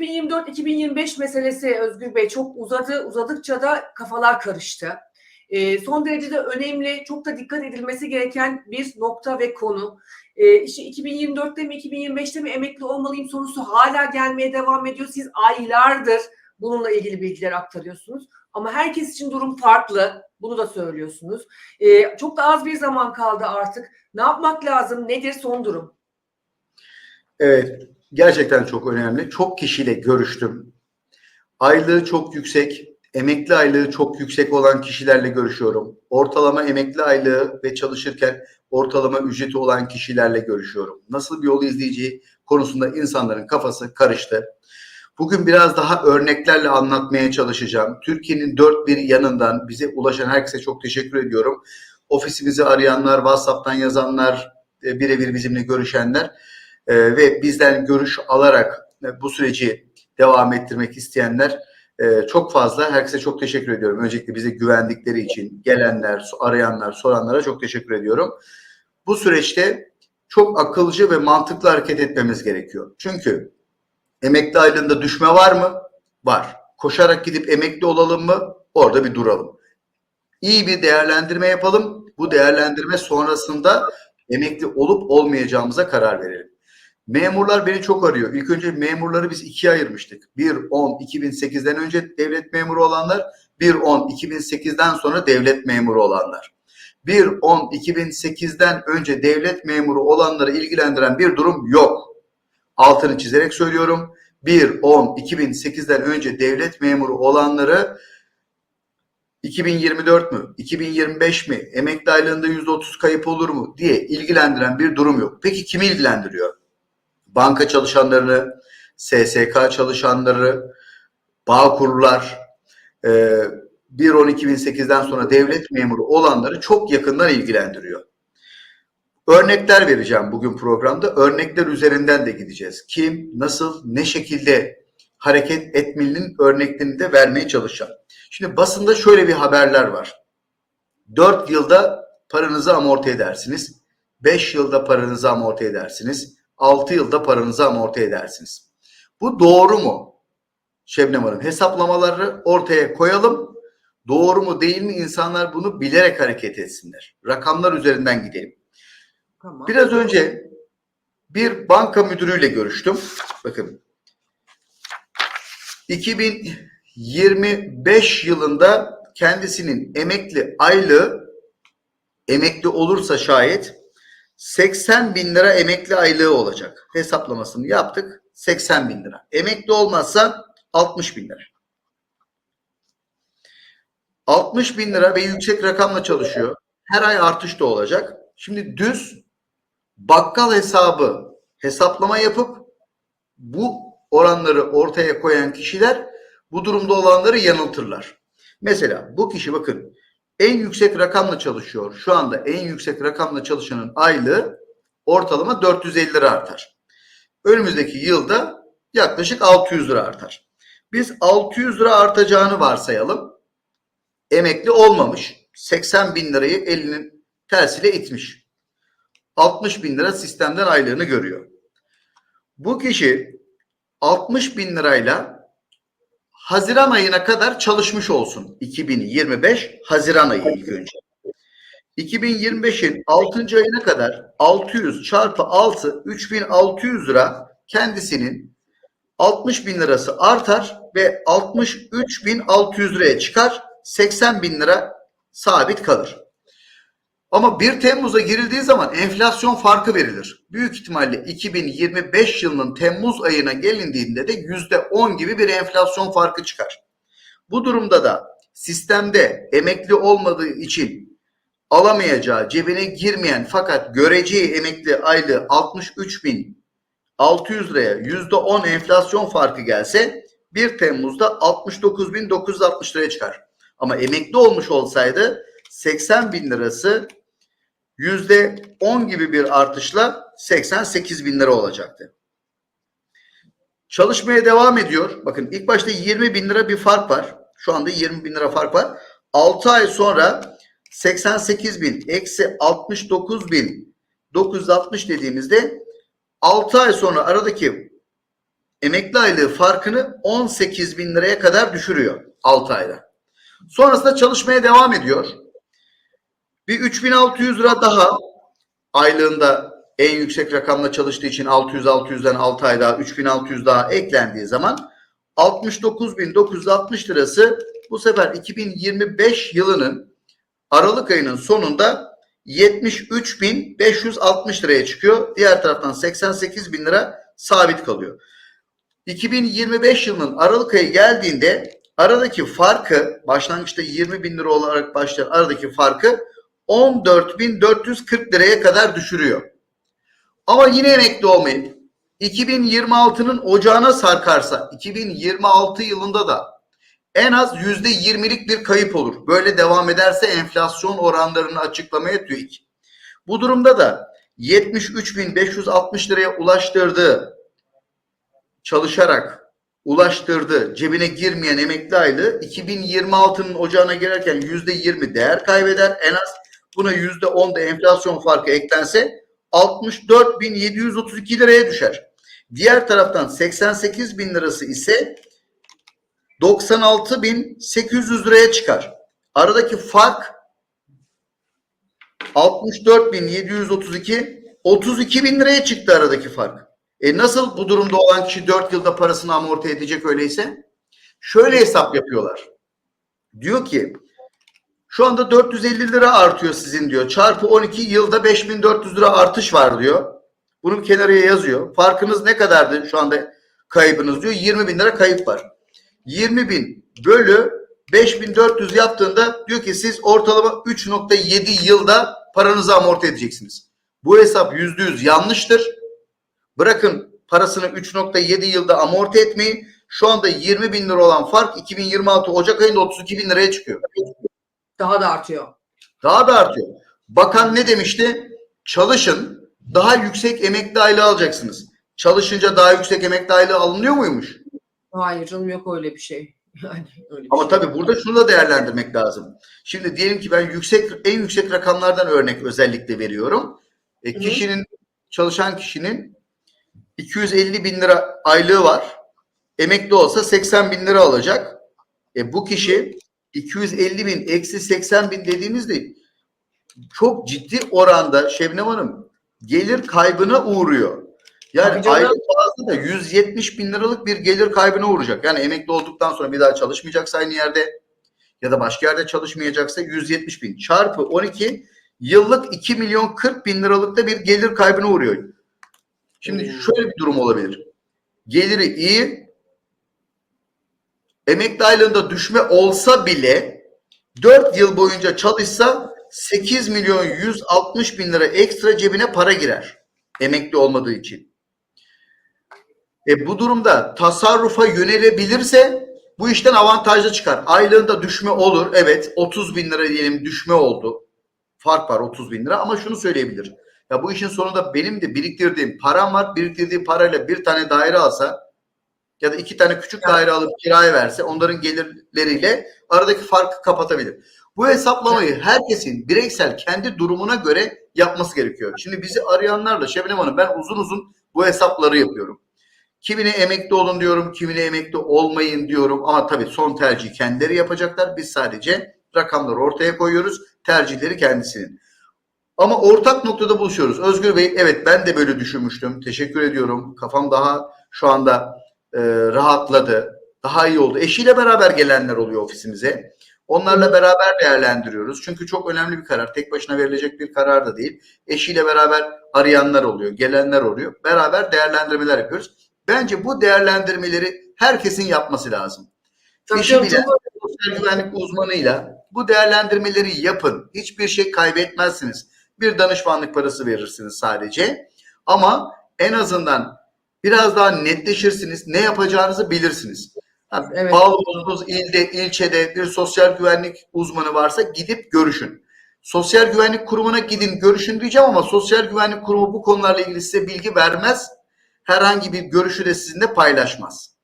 2024-2025 meselesi Özgür Bey çok uzadı. Uzadıkça da kafalar karıştı. Ee, son derece de önemli, çok da dikkat edilmesi gereken bir nokta ve konu. Ee, işte 2024'te mi 2025'te mi emekli olmalıyım sorusu hala gelmeye devam ediyor. Siz aylardır bununla ilgili bilgiler aktarıyorsunuz. Ama herkes için durum farklı. Bunu da söylüyorsunuz. Ee, çok da az bir zaman kaldı artık. Ne yapmak lazım? Nedir son durum? Evet, gerçekten çok önemli. Çok kişiyle görüştüm. Aylığı çok yüksek, emekli aylığı çok yüksek olan kişilerle görüşüyorum. Ortalama emekli aylığı ve çalışırken ortalama ücreti olan kişilerle görüşüyorum. Nasıl bir yol izleyeceği konusunda insanların kafası karıştı. Bugün biraz daha örneklerle anlatmaya çalışacağım. Türkiye'nin dört bir yanından bize ulaşan herkese çok teşekkür ediyorum. Ofisimizi arayanlar, WhatsApp'tan yazanlar, e, birebir bizimle görüşenler e, ve bizden görüş alarak e, bu süreci devam ettirmek isteyenler e, çok fazla. Herkese çok teşekkür ediyorum. Öncelikle bize güvendikleri için gelenler, arayanlar, soranlara çok teşekkür ediyorum. Bu süreçte çok akılcı ve mantıklı hareket etmemiz gerekiyor. Çünkü emekli aylığında düşme var mı? Var. Koşarak gidip emekli olalım mı? Orada bir duralım. İyi bir değerlendirme yapalım. Bu değerlendirme sonrasında emekli olup olmayacağımıza karar verelim. Memurlar beni çok arıyor. İlk önce memurları biz ikiye ayırmıştık. 1-10-2008'den önce devlet memuru olanlar, 1-10-2008'den sonra devlet memuru olanlar. 1-10-2008'den önce devlet memuru olanları ilgilendiren bir durum yok. Altını çizerek söylüyorum. 1-10-2008'den önce devlet memuru olanları 2024 mü, 2025 mi, emekli aylığında %30 kayıp olur mu diye ilgilendiren bir durum yok. Peki kimi ilgilendiriyor? Banka çalışanlarını, SSK çalışanları, bağ kurlar, e, 1-12.008'den sonra devlet memuru olanları çok yakından ilgilendiriyor. Örnekler vereceğim bugün programda. Örnekler üzerinden de gideceğiz. Kim, nasıl, ne şekilde hareket etmelinin örneklerini de vermeye çalışacağım. Şimdi basında şöyle bir haberler var. 4 yılda paranızı amorti edersiniz. 5 yılda paranızı amorti edersiniz. 6 yılda paranızı amorti edersiniz. Bu doğru mu? Şebnem Hanım hesaplamaları ortaya koyalım. Doğru mu değil mi insanlar bunu bilerek hareket etsinler. Rakamlar üzerinden gidelim. Tamam. Biraz önce bir banka müdürüyle görüştüm. Bakın 2025 yılında kendisinin emekli aylığı emekli olursa şayet 80 bin lira emekli aylığı olacak. Hesaplamasını yaptık. 80 bin lira. Emekli olmazsa 60 bin lira. 60 bin lira ve yüksek rakamla çalışıyor. Her ay artış da olacak. Şimdi düz bakkal hesabı hesaplama yapıp bu oranları ortaya koyan kişiler bu durumda olanları yanıltırlar. Mesela bu kişi bakın en yüksek rakamla çalışıyor. Şu anda en yüksek rakamla çalışanın aylığı ortalama 450 lira artar. Önümüzdeki yılda yaklaşık 600 lira artar. Biz 600 lira artacağını varsayalım. Emekli olmamış. 80 bin lirayı elinin tersiyle itmiş. 60 bin lira sistemden aylığını görüyor. Bu kişi 60 bin lirayla Haziran ayına kadar çalışmış olsun. 2025 Haziran ayı ilk önce. 2025'in 6. ayına kadar 600 çarpı 6 3600 lira kendisinin 60 bin lirası artar ve 63.600 liraya çıkar. 80 bin lira sabit kalır. Ama 1 Temmuz'a girildiği zaman enflasyon farkı verilir. Büyük ihtimalle 2025 yılının Temmuz ayına gelindiğinde de %10 gibi bir enflasyon farkı çıkar. Bu durumda da sistemde emekli olmadığı için alamayacağı, cebine girmeyen fakat göreceği emekli aylığı 63.600 liraya %10 enflasyon farkı gelse 1 Temmuz'da 69.960 liraya çıkar. Ama emekli olmuş olsaydı 80 bin lirası yüzde 10 gibi bir artışla 88 bin lira olacaktı. Çalışmaya devam ediyor. Bakın ilk başta 20 bin lira bir fark var. Şu anda 20 bin lira fark var. 6 ay sonra 88 bin eksi 69 bin 960 dediğimizde 6 ay sonra aradaki emekli aylığı farkını 18 bin liraya kadar düşürüyor 6 ayda. Sonrasında çalışmaya devam ediyor. Bir 3600 lira daha aylığında en yüksek rakamla çalıştığı için 600-600'den 6 ay daha 3600 daha eklendiği zaman 69.960 lirası bu sefer 2025 yılının Aralık ayının sonunda 73.560 liraya çıkıyor. Diğer taraftan 88 bin lira sabit kalıyor. 2025 yılının Aralık ayı geldiğinde aradaki farkı başlangıçta 20 bin lira olarak başlayan aradaki farkı 14.440 liraya kadar düşürüyor. Ama yine emekli olmayıp 2026'nın ocağına sarkarsa 2026 yılında da en az %20'lik bir kayıp olur. Böyle devam ederse enflasyon oranlarını açıklamaya TÜİK. Bu durumda da 73.560 liraya ulaştırdığı çalışarak ulaştırdığı cebine girmeyen emekli aylığı 2026'nın ocağına girerken %20 değer kaybeder. En az buna %10 da enflasyon farkı eklense 64.732 liraya düşer. Diğer taraftan 88 bin lirası ise 96.800 liraya çıkar. Aradaki fark 64.732 32 bin liraya çıktı aradaki fark. E nasıl bu durumda olan kişi 4 yılda parasını amorti edecek öyleyse? Şöyle hesap yapıyorlar. Diyor ki şu anda 450 lira artıyor sizin diyor. Çarpı 12 yılda 5400 lira artış var diyor. Bunu kenara yazıyor. Farkınız ne kadardı şu anda kaybınız diyor. 20 bin lira kayıp var. 20 bin bölü 5400 yaptığında diyor ki siz ortalama 3.7 yılda paranızı amorti edeceksiniz. Bu hesap %100 yanlıştır. Bırakın parasını 3.7 yılda amorti etmeyi. Şu anda 20 bin lira olan fark 2026 Ocak ayında 32 bin liraya çıkıyor. Daha da artıyor. Daha da artıyor. Bakan ne demişti? Çalışın daha yüksek emekli aylığı alacaksınız. Çalışınca daha yüksek emekli aylığı alınıyor muymuş? Hayır canım yok öyle bir şey. Yani öyle bir Ama şey. tabii burada şunu da değerlendirmek lazım. Şimdi diyelim ki ben yüksek en yüksek rakamlardan örnek özellikle veriyorum. E, kişinin çalışan kişinin 250 bin lira aylığı var. Emekli olsa 80 bin lira alacak. E, bu kişi 250 bin eksi 80 bin dediğimizde çok ciddi oranda Şebnem Hanım gelir kaybına uğruyor. Yani aylık bazında da 170 bin liralık bir gelir kaybına uğrayacak. Yani emekli olduktan sonra bir daha çalışmayacaksa aynı yerde ya da başka yerde çalışmayacaksa 170 bin çarpı 12 yıllık 2 milyon 40 bin liralık da bir gelir kaybına uğruyor. Şimdi Hmm. şöyle bir durum olabilir. Geliri iyi emekli aylığında düşme olsa bile 4 yıl boyunca çalışsa 8 milyon 160 bin lira ekstra cebine para girer. Emekli olmadığı için. E bu durumda tasarrufa yönelebilirse bu işten avantajlı çıkar. Aylığında düşme olur. Evet 30 bin lira diyelim düşme oldu. Fark var 30 bin lira ama şunu söyleyebilir. Ya bu işin sonunda benim de biriktirdiğim param var. Biriktirdiği parayla bir tane daire alsa ya da iki tane küçük daire alıp kiraya verse onların gelirleriyle aradaki farkı kapatabilir. Bu hesaplamayı herkesin bireysel kendi durumuna göre yapması gerekiyor. Şimdi bizi arayanlarla Şebnem Hanım ben uzun uzun bu hesapları yapıyorum. Kimine emekli olun diyorum, kimine emekli olmayın diyorum ama tabii son tercihi kendileri yapacaklar. Biz sadece rakamları ortaya koyuyoruz. Tercihleri kendisinin. Ama ortak noktada buluşuyoruz. Özgür Bey evet ben de böyle düşünmüştüm. Teşekkür ediyorum. Kafam daha şu anda e, rahatladı. Daha iyi oldu. Eşiyle beraber gelenler oluyor ofisimize. Onlarla beraber değerlendiriyoruz. Çünkü çok önemli bir karar. Tek başına verilecek bir karar da değil. Eşiyle beraber arayanlar oluyor, gelenler oluyor. Beraber değerlendirmeler yapıyoruz. Bence bu değerlendirmeleri herkesin yapması lazım. Tabii bilen çok- sosyal güvenlik uzmanıyla bu değerlendirmeleri yapın. Hiçbir şey kaybetmezsiniz. Bir danışmanlık parası verirsiniz sadece. Ama en azından biraz daha netleşirsiniz. Ne yapacağınızı bilirsiniz. Ha, Evet. Bağlı olduğunuz ilde, ilçede bir sosyal güvenlik uzmanı varsa gidip görüşün. Sosyal güvenlik kurumuna gidin görüşün diyeceğim ama sosyal güvenlik kurumu bu konularla ilgili size bilgi vermez. Herhangi bir görüşü de sizinle paylaşmaz.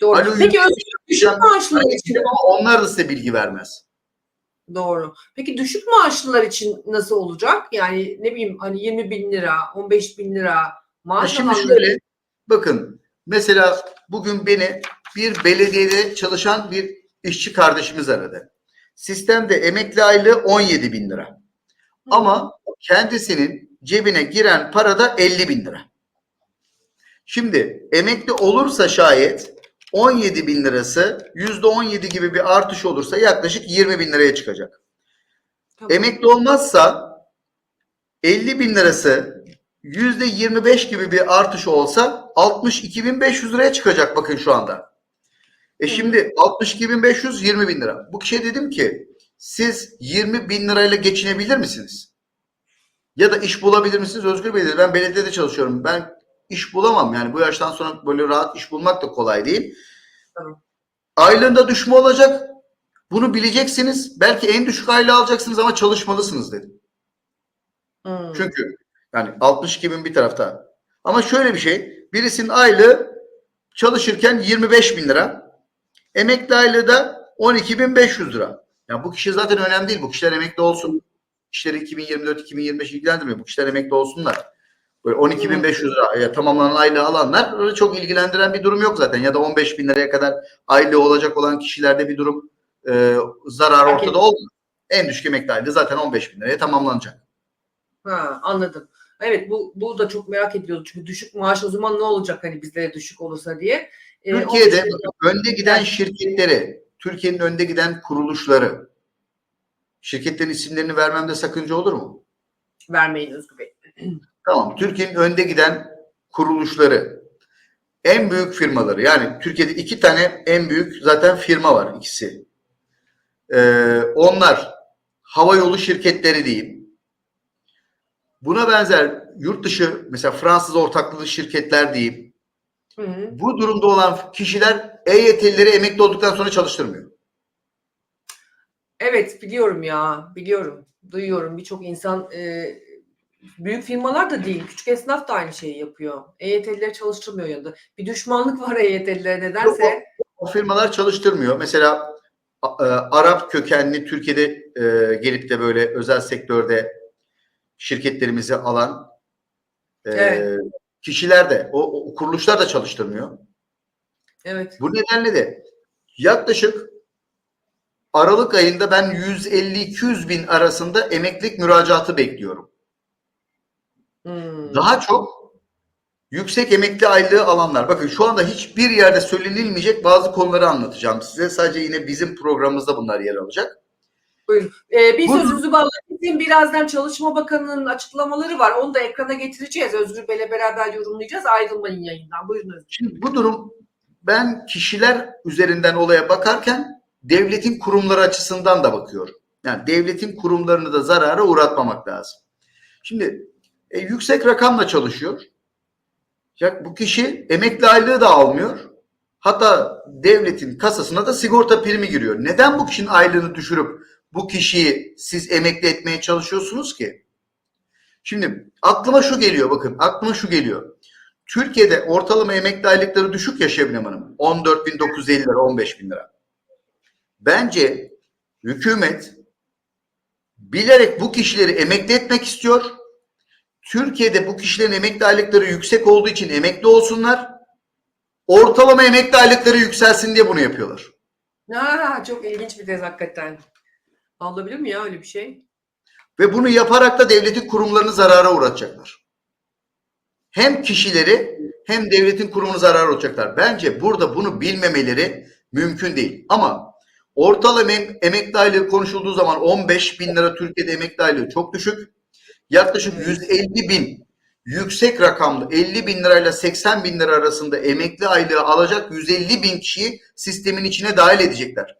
Doğru. Alo, Peki yüksek- Özgür düşük maaşlılar için Ama onlar da size bilgi vermez. doğru. Peki düşük maaşlılar için nasıl olacak? Yani ne bileyim hani 20 bin lira, 15 bin lira maaş şimdi alanları- şöyle bakın Mesela bugün beni bir belediyede çalışan bir işçi kardeşimiz aradı. Sistemde emekli aylığı 17 bin lira. Ama kendisinin cebine giren para da 50 bin lira. Şimdi emekli olursa şayet 17 bin lirası yüzde 17 gibi bir artış olursa yaklaşık 20 bin liraya çıkacak. Tamam. Emekli olmazsa 50 bin lirası 25 gibi bir artış olsa 62.500 liraya çıkacak bakın şu anda. E şimdi 62.500 20 bin lira. Bu kişiye dedim ki siz 20 bin lirayla geçinebilir misiniz? Ya da iş bulabilir misiniz? Özgür Bey dedi ben belediyede çalışıyorum. Ben iş bulamam yani bu yaştan sonra böyle rahat iş bulmak da kolay değil. Aylığında düşme olacak. Bunu bileceksiniz. Belki en düşük aylığı alacaksınız ama çalışmalısınız dedi. Hmm. Çünkü yani 62 bin bir tarafta. Ama şöyle bir şey. Birisinin aylığı çalışırken 25 bin lira. Emekli aylığı da 12 bin 500 lira. Ya bu kişi zaten önemli değil. Bu kişiler emekli olsun. Kişileri 2024-2025 ilgilendirmiyor. Bu kişiler emekli olsunlar. Böyle 12 bin 500 lira tamamlanan aylığı alanlar çok ilgilendiren bir durum yok zaten. Ya da 15 bin liraya kadar aylığı olacak olan kişilerde bir durum e, zarar ortada olmuyor. En düşük emekli aylığı zaten 15 bin liraya tamamlanacak. Ha, anladım. Evet bu bu da çok merak ediliyordu. Çünkü düşük maaş o zaman ne olacak hani bizlere düşük olursa diye. Ee, Türkiye'de için- önde giden şirketleri, Türkiye'nin önde giden kuruluşları, şirketlerin isimlerini vermemde sakınca olur mu? vermeyin Özgür Bey. Tamam. Türkiye'nin önde giden kuruluşları, en büyük firmaları yani Türkiye'de iki tane en büyük zaten firma var ikisi. Ee, onlar hava yolu şirketleri diyeyim. Buna benzer yurt dışı mesela Fransız ortaklığı şirketler diyeyim. Hı hı. Bu durumda olan kişiler EYT'lileri emekli olduktan sonra çalıştırmıyor. Evet biliyorum ya biliyorum. Duyuyorum birçok insan e, büyük firmalar da değil küçük esnaf da aynı şeyi yapıyor. EYT'lileri çalıştırmıyor yanında. Bir düşmanlık var EYT'lilere nedense. O firmalar çalıştırmıyor. Mesela e, Arap kökenli Türkiye'de e, gelip de böyle özel sektörde şirketlerimizi alan e, Evet. kişiler de o, o kuruluşlar da çalıştırmıyor. Evet. Bu nedenle de yaklaşık Aralık ayında ben 150-200 bin arasında emeklilik müracaatı bekliyorum. Hmm. Daha çok yüksek emekli aylığı alanlar. Bakın şu anda hiçbir yerde söylenilmeyecek bazı konuları anlatacağım size. Sadece yine bizim programımızda bunlar yer alacak. Buyurun. Ee, bir Bu- sözünüzü bağlayayım. Birazdan Çalışma Bakanı'nın açıklamaları var. Onu da ekrana getireceğiz. Özgür Bey'le beraber yorumlayacağız. Ayrılmayın yayından. Buyurun Özgür. Şimdi bu durum ben kişiler üzerinden olaya bakarken devletin kurumları açısından da bakıyorum. Yani devletin kurumlarını da zarara uğratmamak lazım. Şimdi e, yüksek rakamla çalışıyor. Ya bu kişi emekli aylığı da almıyor. Hatta devletin kasasına da sigorta primi giriyor. Neden bu kişinin aylığını düşürüp bu kişiyi siz emekli etmeye çalışıyorsunuz ki? Şimdi aklıma şu geliyor bakın aklıma şu geliyor. Türkiye'de ortalama emekli aylıkları düşük ya Şebnem Hanım. 14.950 lira, 15.000 lira. Bence hükümet bilerek bu kişileri emekli etmek istiyor. Türkiye'de bu kişilerin emekli aylıkları yüksek olduğu için emekli olsunlar. Ortalama emekli aylıkları yükselsin diye bunu yapıyorlar. Ha, çok ilginç bir tez hakikaten. Olabilir mi ya öyle bir şey? Ve bunu yaparak da devletin kurumlarını zarara uğratacaklar. Hem kişileri hem devletin kurumunu zarara uğratacaklar. Bence burada bunu bilmemeleri mümkün değil. Ama ortalama em- emekli aylığı konuşulduğu zaman 15 bin lira Türkiye'de emekli aylığı çok düşük. Yaklaşık Evet. 150 bin yüksek rakamlı 50 bin lirayla 80 bin lira arasında emekli aylığı alacak 150 bin kişiyi sistemin içine dahil edecekler.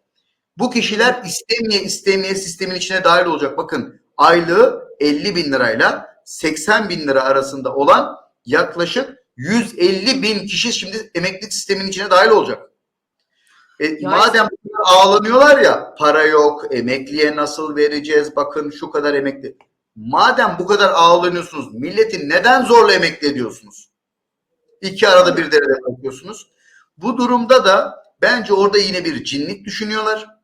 Bu kişiler istemeye istemeye sistemin içine dahil olacak. Bakın aylığı 50 bin lirayla 80 bin lira arasında olan yaklaşık 150 bin kişi şimdi emeklilik sistemin içine dahil olacak. E, madem ağlanıyorlar ya para yok, emekliye nasıl vereceğiz, bakın şu kadar emekli. Madem bu kadar ağlanıyorsunuz, milleti neden zorla emekli ediyorsunuz? İki arada bir derede bırakıyorsunuz. Bu durumda da bence orada yine bir cinlik düşünüyorlar.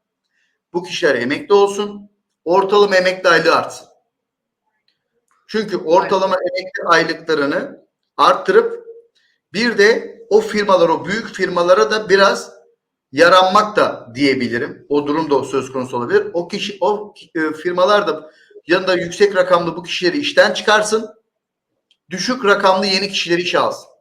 Bu kişiler emekli olsun, ortalama emekli aylığı artsın. Çünkü ortalama emekli aylıklarını arttırıp bir de o firmalar, o büyük firmalara da biraz yaranmak da diyebilirim. O durum da söz konusu olabilir. O kişi, o e, firmalar da yanında yüksek rakamlı bu kişileri işten çıkarsın. Düşük rakamlı yeni kişileri işe alsın.